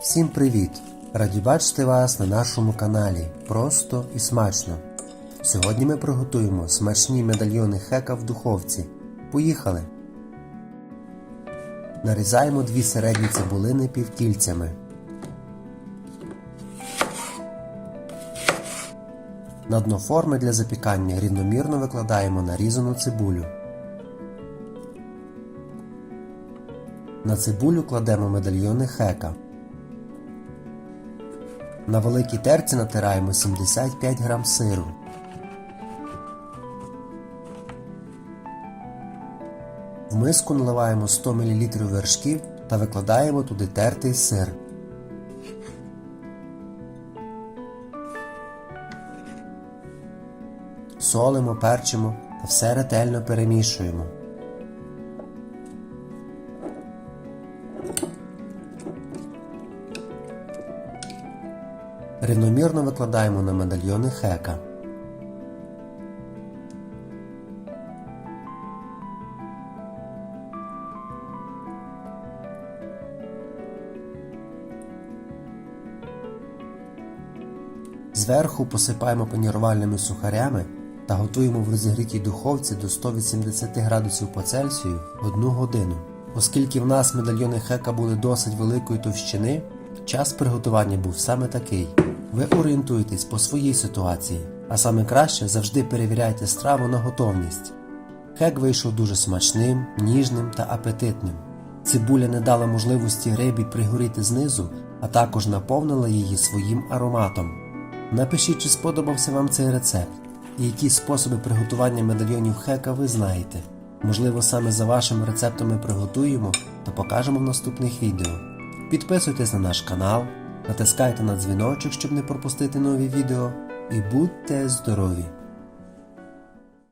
Всім привіт! Раді бачити вас на нашому каналі Просто і смачно. Сьогодні ми приготуємо смачні медальйони хека в духовці. Поїхали! Нарізаємо дві середні цибулини півкільцями. На дно форми для запікання рівномірно викладаємо нарізану цибулю. На цибулю кладемо медальйони хека. На великій терці натираємо 75 грам сиру. В миску наливаємо 100 мл вершків та викладаємо туди тертий сир. Солимо, перчимо та все ретельно перемішуємо. Рівномірно викладаємо на медальйони хека. Зверху посипаємо панірувальними сухарями та готуємо в розігрітій духовці до 180 градусів по Цельсію 1 годину. Оскільки в нас медальйони хека були досить великої товщини, час приготування був саме такий. Ви орієнтуєтесь по своїй ситуації, а саме краще завжди перевіряйте страву на готовність. Хек вийшов дуже смачним, ніжним та апетитним. Цибуля не дала можливості рибі пригоріти знизу, а також наповнила її своїм ароматом. Напишіть, чи сподобався вам цей рецепт, і які способи приготування медальйонів хека ви знаєте. Можливо, саме за вашим рецептом ми приготуємо та покажемо в наступних відео. Підписуйтесь на наш канал, натискайте на дзвіночок, щоб не пропустити нові відео, і будьте здорові!